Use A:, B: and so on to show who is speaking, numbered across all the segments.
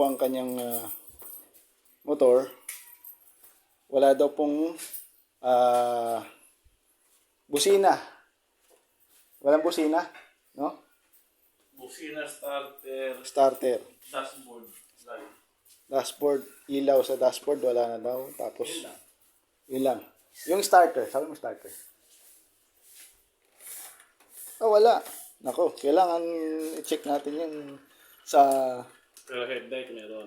A: po ang kanyang ah, motor. Wala daw pong ah, busina. Walang busina, no?
B: Busina starter,
A: Starter.
B: dashboard, light.
A: Dashboard, ilaw sa dashboard, wala na daw. Tapos,
B: Yun lang.
A: yun lang. Yung starter, sabi mo starter. Oh, wala. Nako, kailangan i-check natin yan sa
B: Pero headlight meron.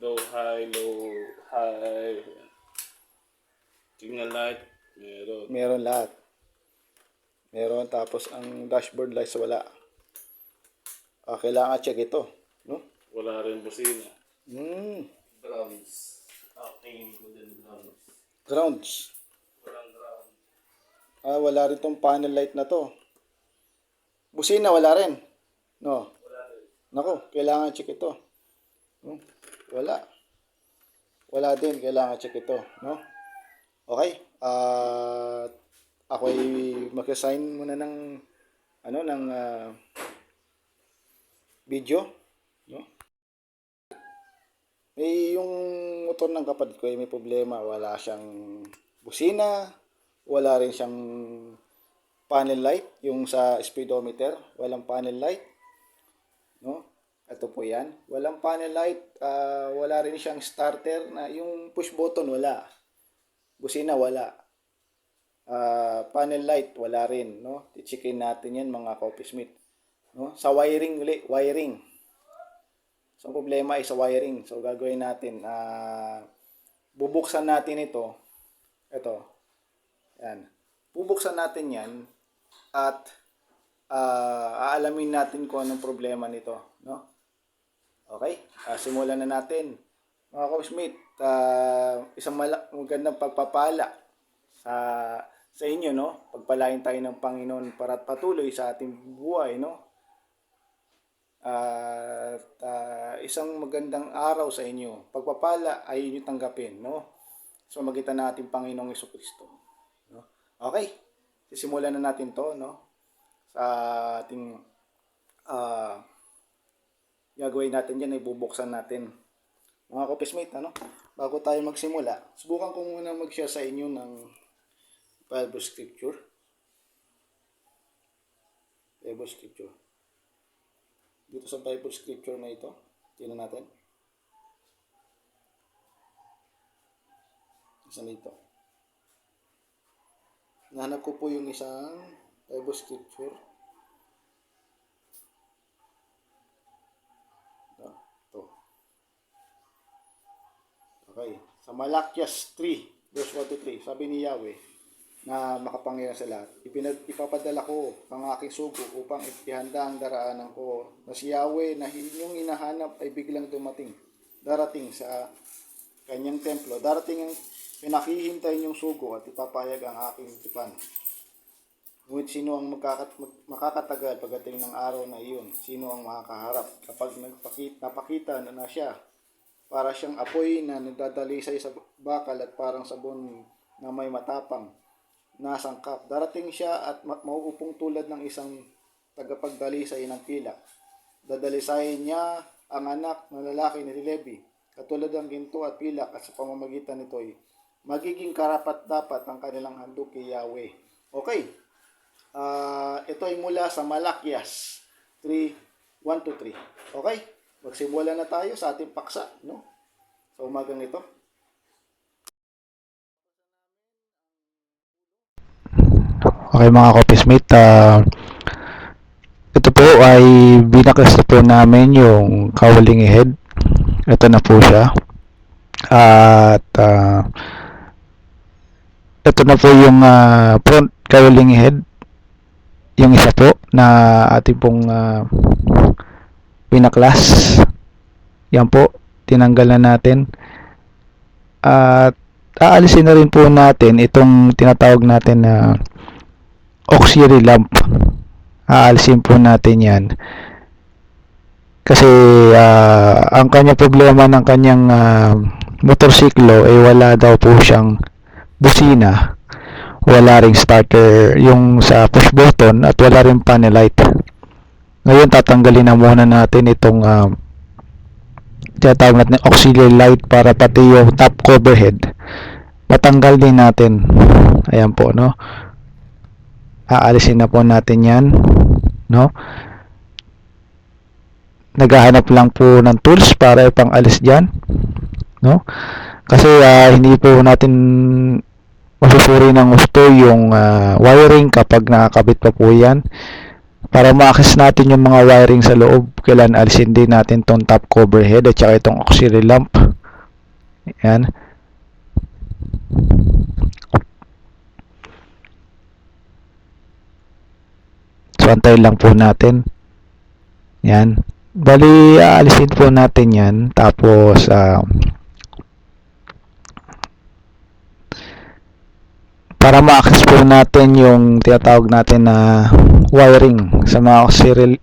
B: Low, high, low, high. Signal light, meron.
A: Meron lahat. Meron tapos ang dashboard lights wala. Ah, kailangan check ito, no?
B: Wala rin busina.
A: Hmm,
B: Drums. Ah, tingin ko din drums.
A: grounds.
B: Walang drum.
A: Ah, wala rin tong panel light na to. Busina wala rin. No.
B: Wala rin.
A: Nako, kailangan check ito. No? Wala. Wala din, kailangan check ito, no? Okay. At ako ay mag-assign muna ng ano ng ah, video, no? Eh, yung motor ng kapatid ko ay may problema. Wala siyang busina, wala rin siyang panel light, yung sa speedometer, walang panel light. No? Ito po yan. Walang panel light, ah, wala rin siyang starter na yung push button wala. Busina wala. Ah, panel light wala rin, no? Checkin natin 'yan mga copy smith. No? Sa wiring uli, wiring. So, ang problema ay sa wiring. So, gagawin natin, ah, bubuksan natin ito. Ito. Yan. Bubuksan natin yan at ah, aalamin natin kung anong problema nito. No? Okay? Ah, simulan na natin. Mga kausmate, ah, isang magandang pagpapala sa sa inyo, no? Pagpalain tayo ng Panginoon para patuloy sa ating buhay, no? At ah, isang magandang araw sa inyo. Pagpapala ay inyo tanggapin, no? So magitan natin Panginoong Yeso Kristo. No? Okay. Sisimulan na natin 'to, no? Sa ating ah gagawin natin yan ay bubuksan natin. Mga kopismate, ano? Bago tayo magsimula, subukan ko muna mag-share sa inyo ng Bible Scripture. Bible Scripture. Dito sa Bible Scripture na ito, tingnan natin. Isa dito. Nahanap ko po yung isang Bible Scripture. Ito. Ito. Okay. Sa Malakias 3, verse 1 to 3, sabi ni Yahweh na makapangyarihan sa lahat. Ipinag, ipapadala ko ang aking sugo upang ihanda ang daraanan ko na si Yahweh na inyong inahanap ay biglang dumating. Darating sa kanyang templo. Darating ang pinakihintay niyong sugo at ipapayag ang aking tipan. Ngunit sino ang magkakat, mag- makakatagal pagdating ng araw na iyon? Sino ang makakaharap kapag nagpakita, napakita na, na siya? Para siyang apoy na nagdadalisay sa bakal at parang sabon na may matapang nasangkap. Darating siya at ma- mauupong tulad ng isang tagapagdalisay ng pilak. Dadalisayin niya ang anak ng lalaki ni Levi, katulad ng ginto at pilak at sa pamamagitan nito ay magiging karapat dapat ang kanilang handog kay Yahweh. Okay. Ah, ito ay mula sa Malakias 3, 1 to 3. Okay? Magsimula na tayo sa ating paksa, no? Sa umagang ito.
C: Okay mga kopismate, ah ito po ay binaklas na po namin yung kawaling head. Ito na po siya. At ah, ito na po yung ah, front kawaling head. Yung isa po na ating pong ah, binaklas. Yan po, tinanggal na natin. At aalisin na rin po natin itong tinatawag natin na auxiliary lamp. Aalisin po natin yan. Kasi ah, ang kanyang problema ng kanyang ah, motorsiklo ay wala daw po siyang busina. Wala ring starter yung sa push button at wala ring panel light. Ngayon, tatanggalin na muna natin itong um, tinatawag natin na auxiliary light para pati yung top cover head. Patanggal din natin. Ayan po, no? Aalisin na po natin yan, no? Naghahanap lang po ng tools para ipang-alis dyan, no? Kasi ah, hindi po natin masusuri ng gusto yung ah, wiring kapag nakakabit pa po yan para ma-access natin yung mga wiring sa loob, kailan alisin din natin tong top cover head at saka itong auxiliary lamp. Yan. So, antayin lang po natin. Yan. Bali, aalisin po natin yan. Tapos, ah, para ma-access po natin yung tinatawag natin na wiring sa mga auxiliary,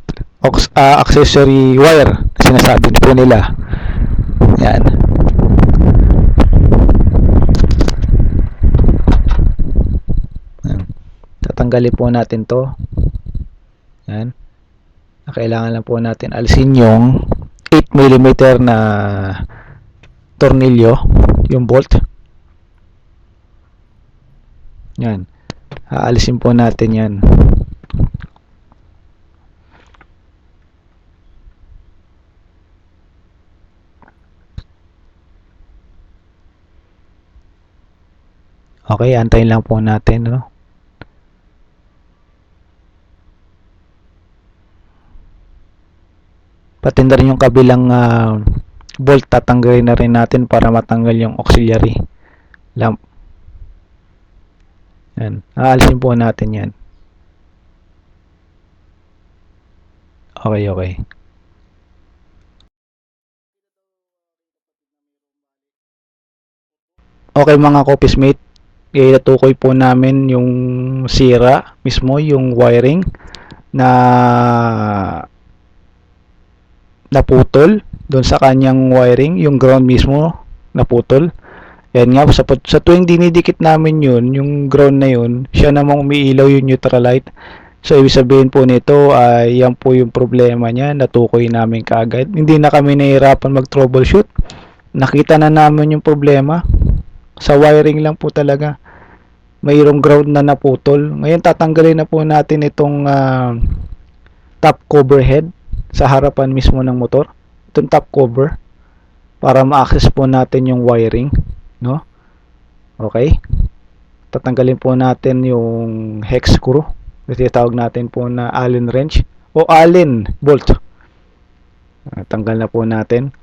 C: aux- ah, accessory wire na sinasabi po nila. Yan. Tatanggalin po natin to. Yan. Kailangan lang po natin alisin yung 8mm na tornilyo, yung bolt. Yan. Aalisin po natin yan. Okay, antayin lang po natin, no? Pati rin yung kabilang ah, bolt tatanggalin na rin natin para matanggal yung auxiliary lamp. Yan. Aalisin po natin yan. Okay, okay. Okay mga copiesmate, itutukoy po namin yung sira mismo, yung wiring na naputol doon sa kanyang wiring, yung ground mismo naputol. Yan nga, sa, sa tuwing dinidikit namin yun, yung ground na yun, siya namang umiilaw yung neutral light. So, ibig sabihin po nito, ay yan po yung problema niya, natukoy namin kaagad. Hindi na kami nahihirapan mag-troubleshoot. Nakita na namin yung problema. Sa wiring lang po talaga. Mayroong ground na naputol. Ngayon, tatanggalin na po natin itong ah, top cover head sa harapan mismo ng motor. Itong top cover para ma-access po natin yung wiring, no? Okay? Tatanggalin po natin yung hex screw. Kasi tawag natin po na Allen wrench o Allen bolt. Ah, Tanggal na po natin.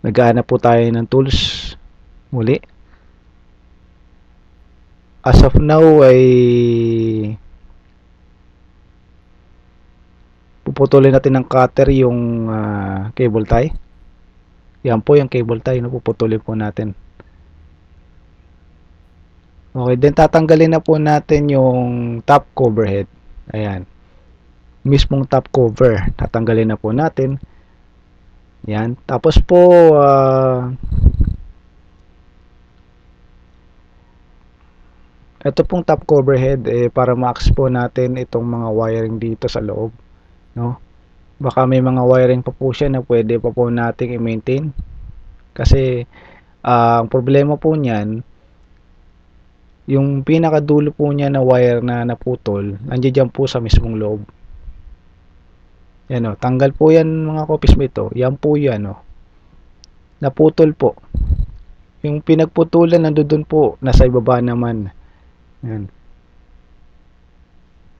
C: Naghahanap po tayo ng tools muli. As of now ay puputulin natin ng cutter yung ah, cable tie. Yan po yung cable tie, no? puputulin po natin. Okay, then tatanggalin na po natin yung top cover head. Ayan. Mismong top cover, tatanggalin na po natin. Yan. Tapos po, ah, ito pong top cover head, eh, para ma-access po natin itong mga wiring dito sa loob. No? Baka may mga wiring pa po siya na pwede pa po nating i-maintain. Kasi, ah, ang problema po niyan, yung pinakadulo po niya na wire na naputol, nandiyan po sa mismong loob. Yan o, tanggal po yan mga copiesmate o. Yan po yan o. Naputol po. Yung pinagputulan nandoon po, nasa ibaba naman. Yan.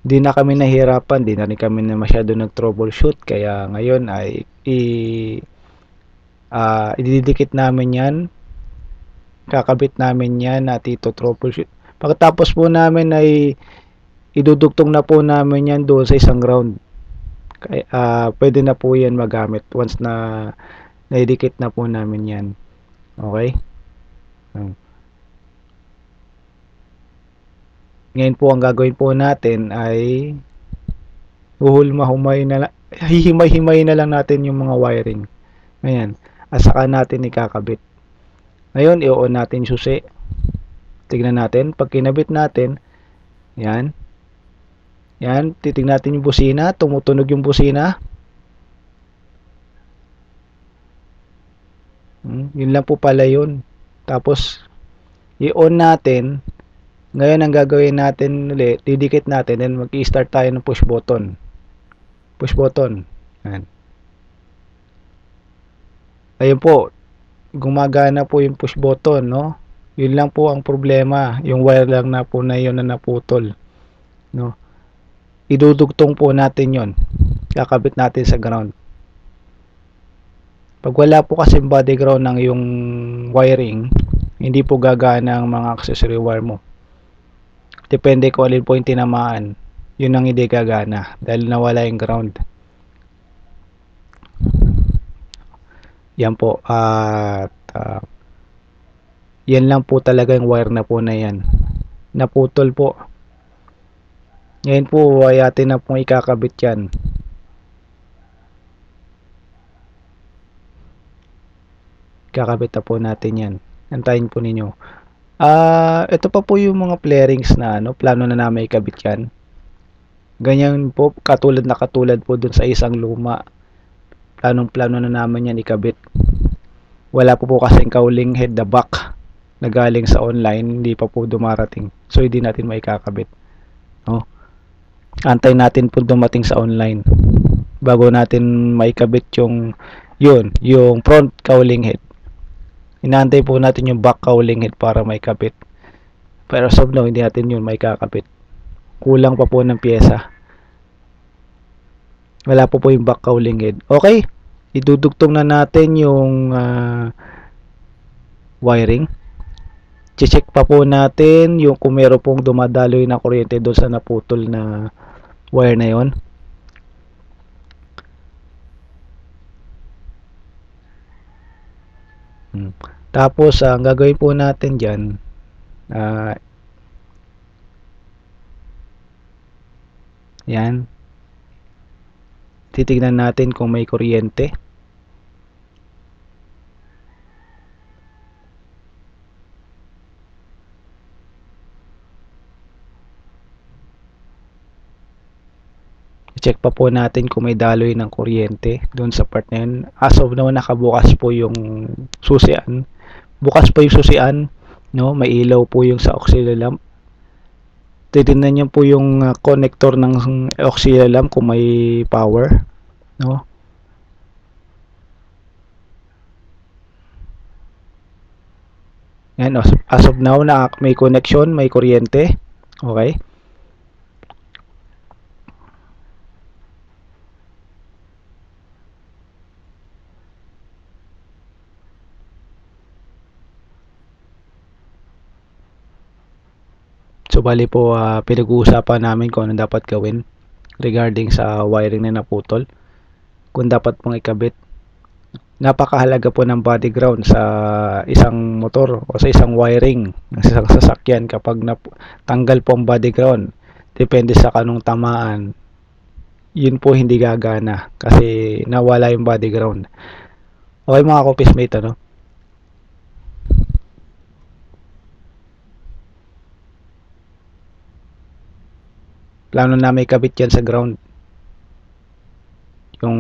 C: Di na kami nahirapan, di na rin kami na masyado nag-troubleshoot. Kaya ngayon ay i ah ididikit namin yan. Kakabit namin yan at ito troubleshoot. Pagkatapos po namin ay idudugtong na po namin yan doon sa isang ground. Kaya, ah, pwede na po yan magamit once na naidikit na po namin yan. Okay? Um, Ngayon po ang gagawin po natin ay huhulma-humay na lang, hihimay-himay na lang natin yung mga wiring. Ayan. At saka natin ikakabit. Ngayon, i-on natin susi. Tignan natin. Pag kinabit natin, yan. Yan, titignan natin yung busina. Tumutunog yung busina. Hmm, yun lang po pala yun. Tapos, i-on natin. Ngayon, ang gagawin natin ulit, didikit natin, then mag-i-start tayo ng push button. Push button. Yan. Ayun po, gumagana po yung push button, no? Yun lang po ang problema. Yung wire lang na po na yun na naputol. No? Idudugtong po natin yon Kakabit natin sa ground. Pag wala po kasi body ground ng yung wiring, hindi po gagana ang mga accessory wire mo. Depende kung alin po yung tinamaan. Yun ang hindi gagana dahil nawala yung ground. Yan po. At ah, yan lang po talaga yung wire na po na yan. Naputol po. Ngayon po ay atin na pong ikakabit yan. Kakabit na po natin yan. Antayin po ninyo. Ah, ito pa po yung mga flarings na ano, plano na namin ikabit yan. Ganyan po, katulad na katulad po dun sa isang luma. Planong plano na namin yan ikabit. Wala po po kasing cowling head the back na galing sa online, hindi pa po dumarating. So, hindi natin maikakabit. No? Antay natin po dumating sa online bago natin maikabit yung yun, yung front cowling head. Inaantay po natin yung back cowling head para maikabit. Pero as of now, hindi natin yun maikakabit. Kulang pa po ng pyesa. Wala po po yung back cowling head. Okay, idudugtong na natin yung ah, wiring. Check pa po natin yung kung meron pong dumadaloy na kuryente doon sa naputol na wire na yon. Hmm. Tapos, ah, ang gagawin po natin dyan, ah, yan. Titignan natin kung may kuryente. Check pa po natin kung may daloy ng kuryente doon sa part na yun. As of now, nakabukas po yung susian. Bukas po yung susian, no? May ilaw po yung sa auxiliary lamp. Titignan niyo po yung uh, connector ng auxiliary lamp kung may power, no? Yan, as of now, na may connection, may kuryente. Okay? So bali po ah, pinag-uusapan namin kung ano dapat gawin regarding sa wiring na naputol. Kung dapat pong ikabit. Napakahalaga po ng body ground sa isang motor o sa isang wiring ng isang sasakyan kapag tanggal po ang body ground. Depende sa kanong tamaan. Yun po hindi gagana kasi nawala yung body ground. Okay mga kopismate ano? Plano namin ikabit yan sa ground. Yung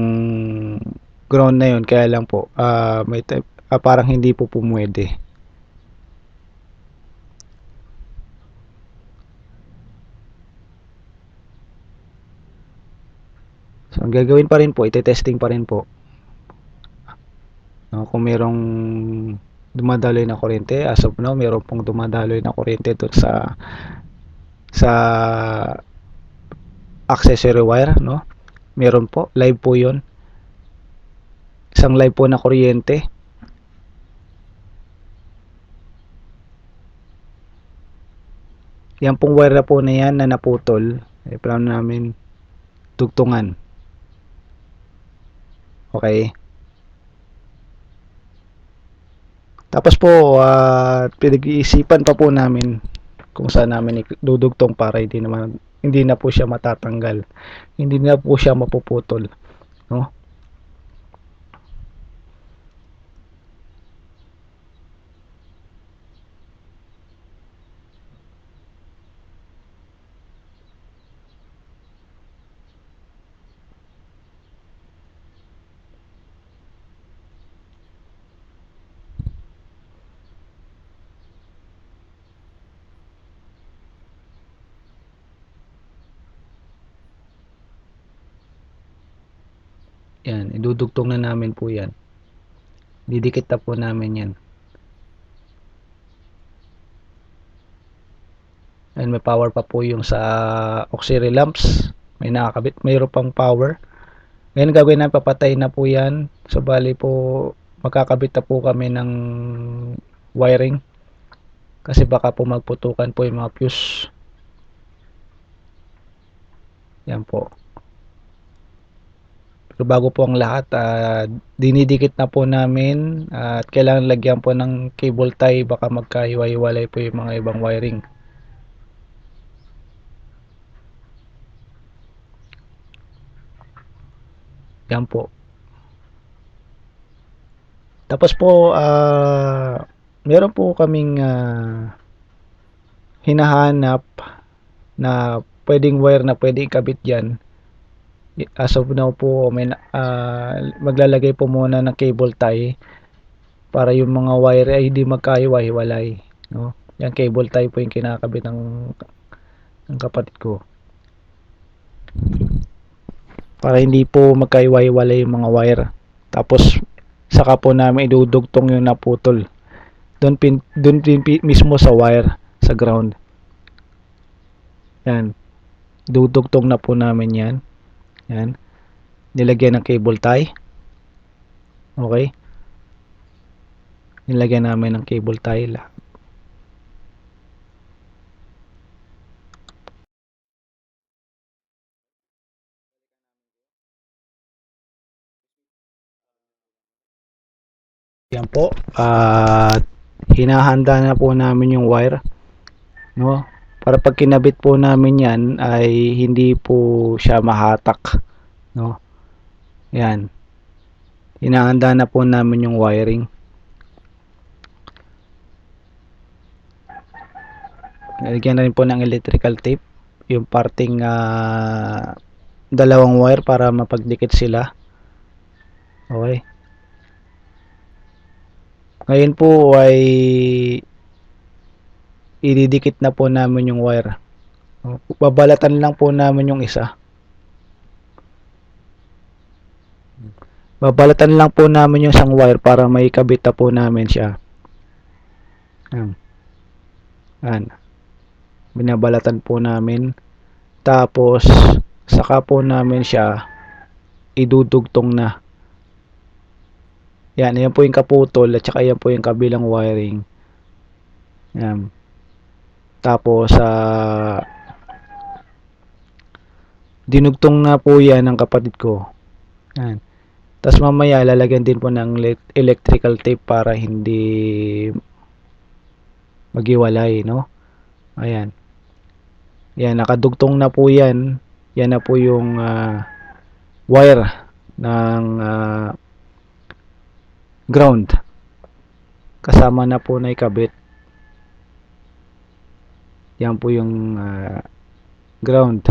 C: ground na yun kaya lang po ah may type- ah, parang hindi po pumwede. So ang gagawin pa rin po ite-testing pa rin po. No, kung merong dumadaloy na kuryente as of now meron pong dumadaloy na kuryente doon sa sa accessory wire no? Meron po live po yon isang live po na kuryente. Yan pong wire na po na yan na naputol eh, plano namin tugtungan. Okay? Tapos po ah, pinag-iisipan pa po namin kung saan namin dudugtong para hindi naman hindi na po siya matatanggal. Hindi na po siya mapuputol, no? Yan, idudugtong na namin po yan. Didikit na po namin yan. And may power pa po yung sa auxiliary lamps. May nakakabit, mayroon pang power. Ngayon gagawin namin, papatay na po yan. So bali po, magkakabit na po kami ng wiring. Kasi baka po magputukan po yung mga fuse. Yan po. Pero bago po ang lahat, ah, dinidikit na po namin at kailangan lagyan po ng cable tie baka magkahiwa-hiwalay po yung mga ibang wiring. Yan po. Tapos po, ah, meron po kaming ah, hinahanap na pwedeng wire na pwedeng ikabit dyan. As of now po, may, ah, maglalagay po muna ng cable tie para yung mga wire ay hindi magkahiwa-hiwalay. No? Yan cable tie po yung kinakabit ng, ng kapatid ko. Para hindi po magkahiwa-hiwalay yung mga wire. Tapos, saka po namin idudugtong yung naputol. Doon, pin, doon din pi- mismo sa wire, sa ground. Yan. Dudugtong na po namin yan. Yan. Nilagyan ng cable tie. Okay. Nilagyan namin ng cable tie. la- Yan po. At hinahanda na po namin yung wire. No? Para pag kinabit po namin yan ay hindi po siya mahatak. No? Yan. Hinahanda na po namin yung wiring. Lagyan na rin po ng electrical tape yung parting ah, dalawang wire para mapagdikit sila. Okay. Ngayon po ay ididikit na po namin yung wire. Babalatan lang po namin yung isa. Babalatan lang po namin yung isang wire para may kabit na po namin siya. Yan. Yan. Binabalatan po namin. Tapos, saka po namin siya idudugtong na. Yan, yan po yung kaputol at saka yan po yung kabilang wiring. Yan. Tapos, sa dinugtong na po yan ng kapatid ko. Yan. Tapos mamaya lalagyan din po ng le- electrical tape para hindi maghiwalay, no? Ayan. Yan, nakadugtong na po yan. Yan na po yung ah, wire ng ah, ground. Kasama na po na ikabit. Yan po yung ah, ground.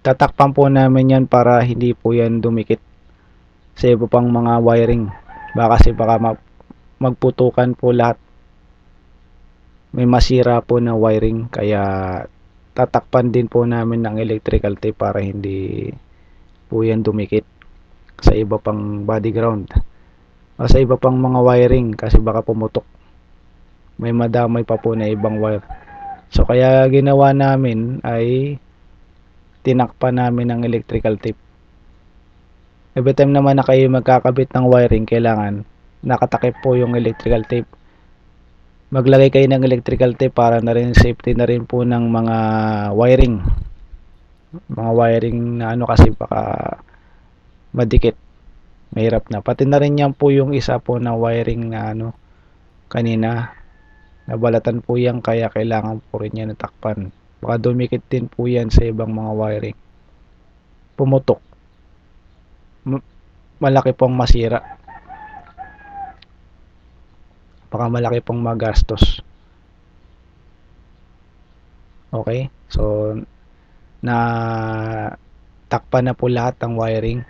C: Tatakpan po namin yan para hindi po yan dumikit sa iba pang mga wiring. Baka kasi baka ma- magputukan po lahat. May masira po na wiring kaya tatakpan din po namin ng electrical tape para hindi po yan dumikit sa iba pang body ground o sa iba pang mga wiring kasi baka pumutok. May madamay pa po na ibang wire. So kaya ginawa namin ay tinakpan namin ng electrical tape. Every time naman na kayo magkakabit ng wiring kailangan nakatakip po yung electrical tape maglagay kayo ng electrical tape para na rin safety na rin po ng mga wiring. Mga wiring na ano kasi baka madikit. Mahirap na. Pati na rin yan po yung isa po na wiring na ano kanina. Nabalatan po yan kaya kailangan po rin yan natakpan. Baka dumikit din po yan sa ibang mga wiring. Pumutok. Malaki pong masira baka malaki pong magastos okay so na takpan na po lahat ng wiring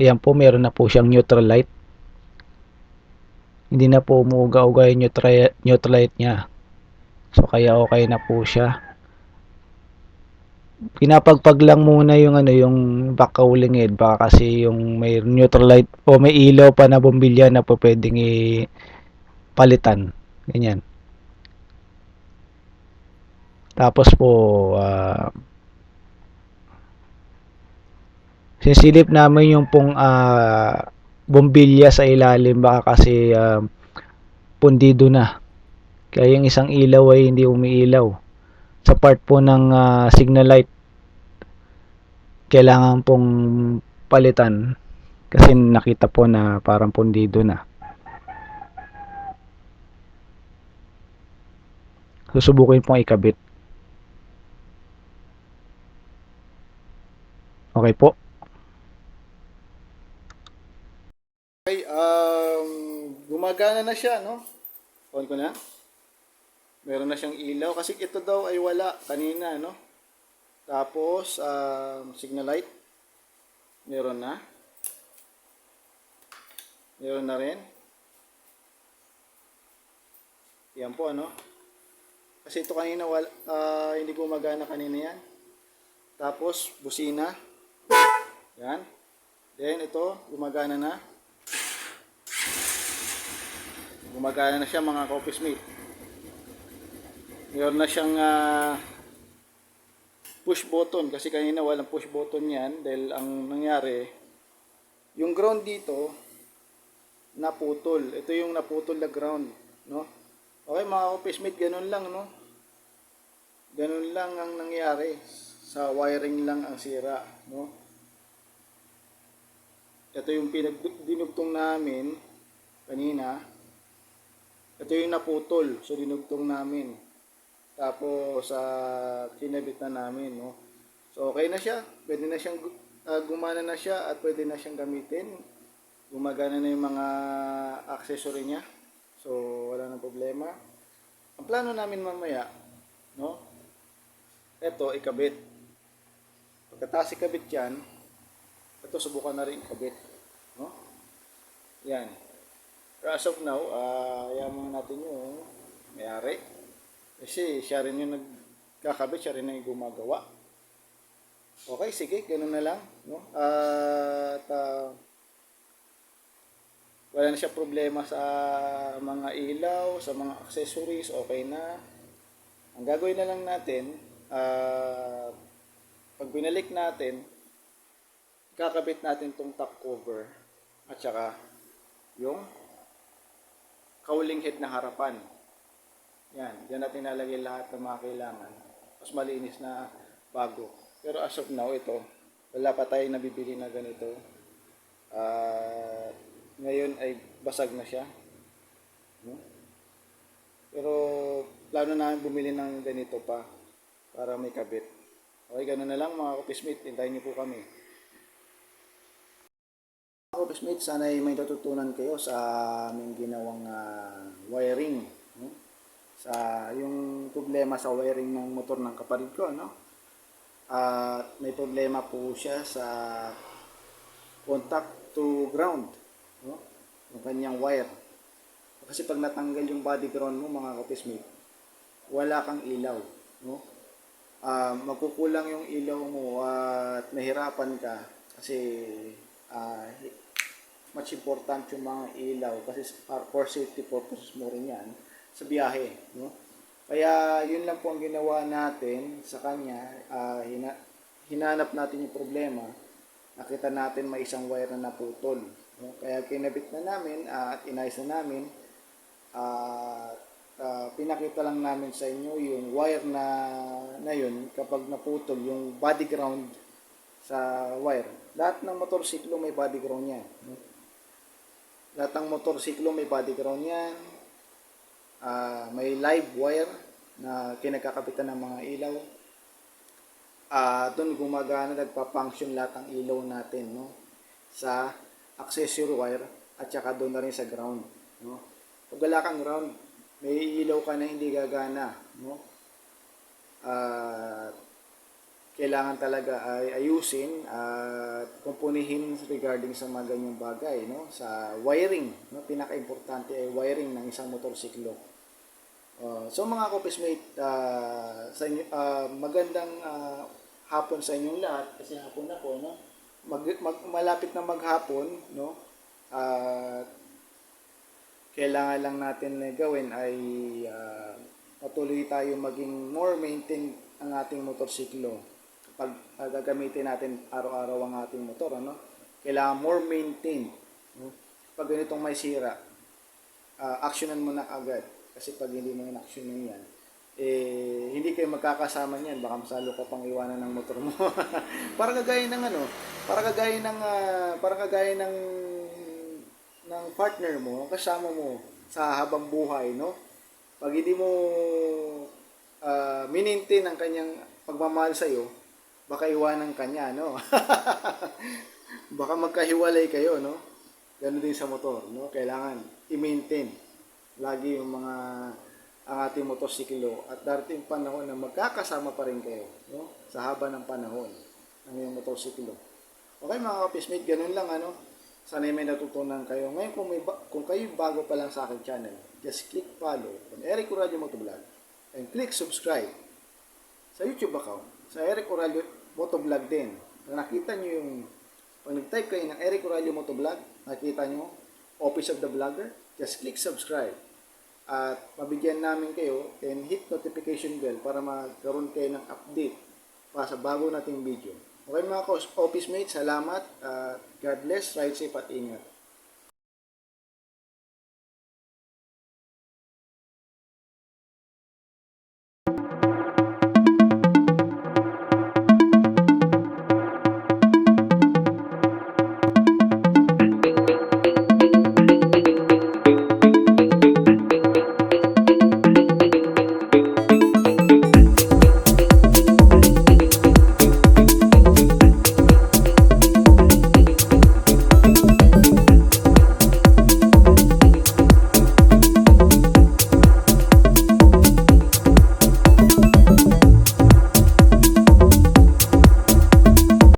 C: Ayan po, meron na po siyang neutral light. Hindi na po umuuga-uga yung neutral light niya. So, kaya okay na po siya. Pinapagpag lang muna yung ano, yung back cowling head. Baka kasi yung may neutral light o may ilaw pa na bombilya na po pwedeng i-palitan. Ganyan. Tapos po, ah, sisilip namin yung pong ah, bombilya sa ilalim baka kasi ah, pundido na. Kaya yung isang ilaw ay hindi umiilaw. Sa part po ng ah, signal light, kailangan pong palitan kasi nakita po na parang pundido na. Susubukin pong ikabit. Okay po.
A: Okay, um, gumagana na siya, no? On ko na. Meron na siyang ilaw. Kasi ito daw ay wala kanina, no? Tapos, um, signal light. Meron na. Meron na rin. Yan po, ano? Kasi ito kanina, wala, ah, hindi gumagana kanina yan. Tapos, busina. Yan. Then, ito, gumagana na. Gumagana na siya mga office mate. Meron na siyang ah, push button kasi kanina walang push button yan dahil ang nangyari yung ground dito naputol. Ito yung naputol na ground, no? Okay mga office ganun lang, no? Ganun lang ang nangyari. Sa wiring lang ang sira, no? Ito yung pinagdinugtong namin kanina. Ito yung naputol. So, dinugtong namin. Tapos, sa kinabit na namin, no? So, okay na siya. Pwede na siyang, ah, gumana na siya at pwede na siyang gamitin. Gumagana na yung mga accessory niya. So, wala nang problema. Ang plano namin mamaya, no? Ito, ikabit. Pagkatapos ikabit yan, ito, subukan na rin ikabit. No? Yan. Pero as of now, uh, ayaman natin yung mayari. Kasi siya rin yung nagkakabit, siya rin yung gumagawa. Okay, sige, ganun na lang. No? At ah, wala na siya problema sa mga ilaw, sa mga accessories, okay na. Ang gagawin na lang natin, ah, pag binalik natin, kakabit natin tong top cover at saka yung cowling head na harapan. Yan, diyan natin nalagay lahat ng mga kailangan. Mas malinis na bago. Pero as of now, ito, wala pa tayong nabibili na ganito. At ngayon ay basag na siya. No? Pero plano namin bumili ng ganito pa para may kabit. Okay, ganun na lang mga kapismate. Hintayin niyo po kami. Mga kapismate, sana ay may natutunan kayo sa aming ginawang ah, wiring. Sa yung problema sa wiring ng motor ng kapatid ko. No? At may problema po siya sa contact to ground. No? Yung kanyang wire. Kasi pag natanggal yung body ground mo mga kapismate, wala kang ilaw. No? Ah, magkukulang yung ilaw mo at mahirapan ka kasi ah, much important yung mga ilaw kasi for- for safety purposes mo rin yan sa biyahe. No? Kaya yun lang po ang ginawa natin sa kanya. ah, hina, hinanap natin yung problema. Nakita natin may isang wire na naputol. No? Kaya kinabit na namin ah, at inayos na namin. At ah, pinakita lang namin sa inyo yung wire na na yun kapag naputol yung body ground sa wire. Lahat ng motorsiklo may body ground yan. Lahat ng motorsiklo may body ground yan. Ah, may live wire na kinakakapitan ng mga ilaw. Ah, doon gumagana nagpa-function lahat ng ilaw natin no sa accessory wire at saka doon na rin sa ground no. Pag wala kang ground, may ilaw ka na hindi gagana no. Ah, kailangan talaga ay ayusin at kumpunihin regarding sa mga ganyang bagay, no? Sa wiring, no? Pinaka-importante ay wiring ng isang motorsiklo. Uh, so mga kopismate, uh, sa inyo, uh, magandang uh, hapon sa inyong lahat kasi hapon na po, no? Mag, mag- malapit na maghapon, no? At kailangan lang natin na gawin ay ah, patuloy tayo maging more maintain ang ating motorsiklo. Pag ah, gagamitin natin araw-araw ang ating motor, ano? Kailangan more maintain. no? Pag ganitong may sira, ah, actionan mo na agad. Kasi pag hindi mo in-actionan yan, eh, hindi kayo magkakasama niyan. Baka masalo ka pang iwanan ng motor mo. para kagaya ng ano, para kagaya ng, ah, para kagaya ng ng partner mo, kasama mo sa habang buhay, no? Pag hindi mo uh, minintin ang kanyang pagmamahal sa iyo, baka iwanan ka niya, no? baka magkahiwalay kayo, no? Ganun din sa motor, no? Kailangan i-maintain lagi yung mga ang ating motorsiklo at darating panahon na magkakasama pa rin kayo, no? Sa haba ng panahon ng iyong motorsiklo. Okay mga kapismate, ganun lang ano. Sana may natutunan kayo. Ngayon kung, may ba- kung kayo bago pa lang sa aking channel, just click follow on Eric Oradio Motovlog and click subscribe sa YouTube account, sa Eric Oradio Motovlog din. Kung nakita nyo yung, pag nag-type kayo ng Eric Oradio Motovlog, nakita nyo, Office of the Vlogger, just click subscribe. At mabigyan namin kayo and hit notification bell para magkaroon kayo ng update pa sa bago nating video. Okay mga office mates, salamat. at God bless, ride safe at ingat.